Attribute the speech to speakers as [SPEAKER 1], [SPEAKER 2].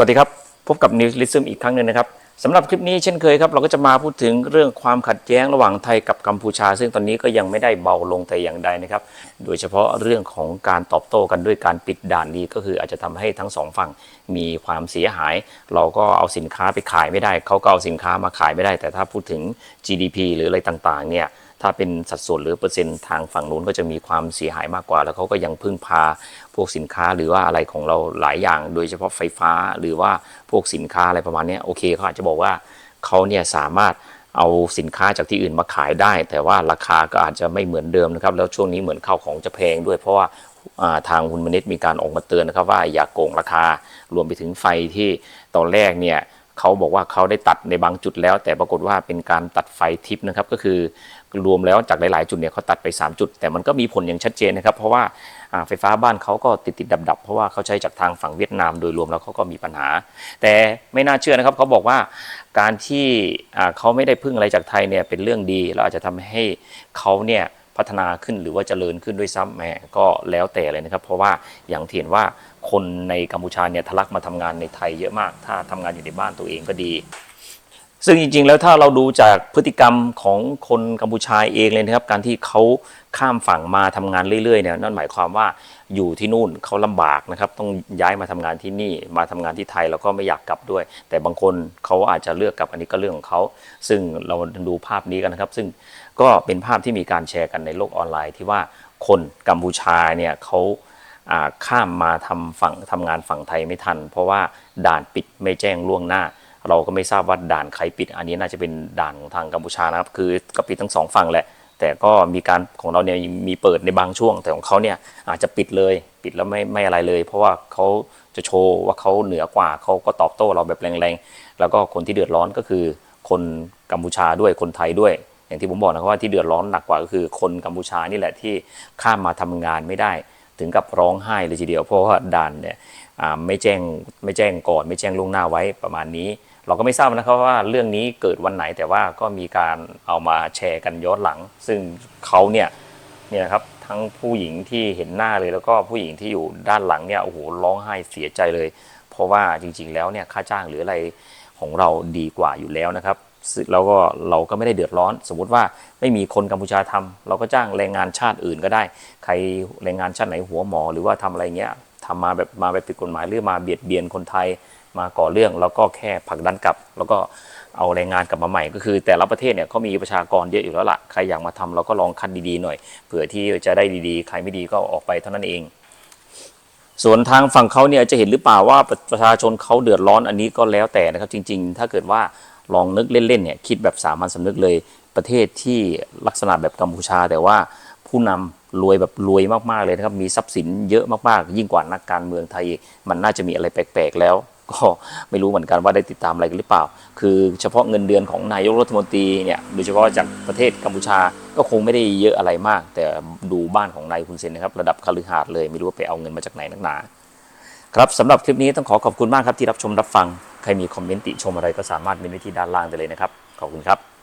[SPEAKER 1] สวัสดีครับ พบกับนิวลิซึมอีกครั้งหนึ่งนะครับสำหรับคลิปนี้เช่นเคยครับ เราก็จะมาพูดถึงเรื่องความขัดแย้งระหว่างไทยกับกัมพูชา ซึ่งตอนนี้ก็ยังไม่ได้เบาลงแต่อย่างใดนะครับ โดยเฉพาะเรื่องของการตอบโต้กันด้วยการปิดด่านนี้ก็คืออาจจะทำให้ทั้งสองฝั่งมีความเสียหาย เราก็เอาสินค้าไปขายไม่ได้ เขาก็เอาสินค้ามาขายไม่ได้ แต่ถ้าพูดถึง GDP หรืออะไรต่างๆเนี่ย ถ้าเป็นสัดส่วนหรือเปอร์เซ็นต์ทางฝั่งนู้นก็จะมีความเสียหายมากกว่า แล้วเขาก็ยังพึ่งพาพวกสินค้าหรือว่าอะไรของเราหลายอย่าง โดยเฉพาะไฟฟ้าหรือว่าพวกสินค้าอะไรประมาณนี้โอเคเขาอาจจะบอกว่าเขาเนี่ยสามารถเอาสินค้าจากที่อื่นมาขายได้ แต่ว่าราคาก็อาจจะไม่เหมือนเดิมนะครับ แล้วช่วงนี้เหมือนข้าวของจะแพงด้วยเพราะว่าอ่าทางคุณมนิตมีการออกมาเตือนนะครับว่าอย่าโกงราคา รวมไปถึงไฟที่ตอนแรกเนี่ย เขาบอกว่าเขาได้ตัดในบางจุดแล้ว แต่ปรากฏว่าเป็นการตัดไฟทิปนะครับก็คือรวมแล้วจากหลาย ๆ จุดเนี่ยเขาตัดไป 3 จุด แต่มันก็มีผลอย่างชัดเจนนะครับ เพราะว่าไฟฟ้าบ้านเขาก็ติดติดดับดับเพราะว่าเขาใช้จากทางฝั่งเวียดนามโดยรวมแล้วเขาก็มีปัญหา แต่ไม่น่าเชื่อนะครับเขาบอกว่าการที่เขาไม่ได้พึ่งอะไรจากไทยเนี่ยเป็นเรื่องดีแล้วอาจจะทำให้เขาเนี่ยพัฒนาขึ้นหรือว่าเจริญขึ้นด้วยซ้ำแหมก็แล้วแต่เลยนะครับ เพราะว่าอย่างที่เห็นว่า คนในกัมพูชาเนี่ยทะลักมาทำงานในไทยเยอะมาก ถ้าทำงานอยู่ในบ้านตัวเองก็ดี ซึ่งจริงๆ แล้วถ้าเราดูจากพฤติกรรมของคนกัมพูชาเองเลยนะครับ การที่เขาข้ามฝั่งมาทำงานเรื่อยๆเนี่ยนั่นหมายความว่าอยู่ที่นู่นเขาลำบากนะครับ ต้องย้ายมาทำงานที่นี่มาทำงานที่ไทยแล้วก็ไม่อยากกลับด้วย แต่บางคนเขาอาจจะเลือกกลับอันนี้ก็เรื่องของเขา ซึ่งเราดูภาพนี้กันนะครับ ซึ่งก็เป็นภาพที่มีการแชร์กันในโลกออนไลน์ที่ว่าคนกัมพูชาเนี่ยเขา ข้ามมาทำฝั่งทำงานฝั่งไทยไม่ทัน เพราะว่าด่านปิดไม่แจ้งล่วงหน้า เราก็ไม่ทราบว่าด่านใครปิด อันนี้น่าจะเป็นด่านของทางกัมพูชานะครับคือก็ปิดทั้งสองฝั่งแหละ แต่ก็มีการของเราเนี่ยมีเปิดในบางช่วง แต่ของเขาเนี่ยอาจจะปิดเลยปิดแล้วไม่ไม่อะไรเลย เพราะว่าเขาจะโชว์ว่าเขาเหนือกว่าเขาก็ตอบโต้เราแบบแรงๆแล้วก็คนที่เดือดร้อนก็คือ คนกัมพูชาด้วยคนไทยด้วยอย่างที่ผมบอกนะครับว่าที่เดือดร้อนหนักกว่าก็คือคนกัมพูชานี่แหละที่ข้ามมาทำงานไม่ได้ ถึงกับร้องไห้เลยทีเดียว เพราะว่าด่านเนี่ยไม่แจ้งไม่แจ้งก่อน ไม่แจ้งล่วงหน้าไว้ประมาณนี้ เราก็ไม่ทราบนะครับว่าเรื่องนี้เกิดวันไหนแต่ว่าก็มีการเอามาแชร์กันย้อนหลัง ซึ่งเขาเนี่ยเนี่ยครับทั้งผู้หญิงที่เห็นหน้าเลยแล้วก็ผู้หญิงที่อยู่ด้านหลังเนี่ยโอ้โหร้องไห้เสียใจเลย เพราะว่าจริงๆแล้วเนี่ยค่าจ้างหรืออะไรของเราดีกว่าอยู่แล้วนะครับ ซึ่งแล้วก็เราก็ไม่ได้เดือดร้อน สมมุติว่าไม่มีคนกัมพูชาทำเราก็จ้างแรงงานชาติอื่นก็ได้ ใครแรงงานชาติไหนหัวหมอ หรือว่าทำอะไรเงี้ยทำมาแบบมาแบบผิดกฎหมายหรือมาเบียดเบียนคนไทยมาก่อเรื่องแล้วก็แค่ผลักดันกลับ แล้วก็เอาแรงงานกลับมาใหม่ ก็คือ แต่ละประเทศเนี่ยเขามีประชากรเยอะอยู่แล้วล่ะใครอยากมาทำเราก็ลองคัดดีๆหน่อยเผื่อที่จะได้ดีๆ ใครไม่ดีก็ออกไปเท่านั้นเอง ส่วนทางฝั่งเขาเนี่ยจะเห็นหรือเปล่าว่าประชาชนเขาเดือดร้อนอันนี้ก็แล้วแต่นะครับ จริง ๆ ถ้าเกิดว่า ลองนึกเล่นๆเนี่ยคิดแบบสามัญสำนึกเลยประเทศที่ลักษณะแบบกัมพูชา แต่ว่าผู้นำรวยแบบรวยมากๆเลยนะครับมีทรัพย์สินเยอะมากๆ ยิ่งกว่านักการเมืองไทย มันน่าจะมีอะไรแปลกๆแล้ว ก็ไม่รู้เหมือนกันว่าได้ติดตามอะไรกันหรือเปล่า คือเฉพาะเงินเดือนของนายกรัฐมนตรีเนี่ยโดยเฉพาะจากประเทศกัมพูชาก็คงไม่ได้เยอะอะไรมาก แต่ดูบ้านของนายคุณเซนนะครับระดับคฤหาสน์เลยไม่รู้ว่าไปเอาเงินมาจากไหนนักหนา ครับสำหรับคลิปนี้ต้องขอขอบคุณมากครับที่รับชมรับฟัง ครมีคอมเมนต์ติชมอะไรก็สามารถเมนไว้ที่ด้านล่างได้เลยนะครับ ขอบคุณครับ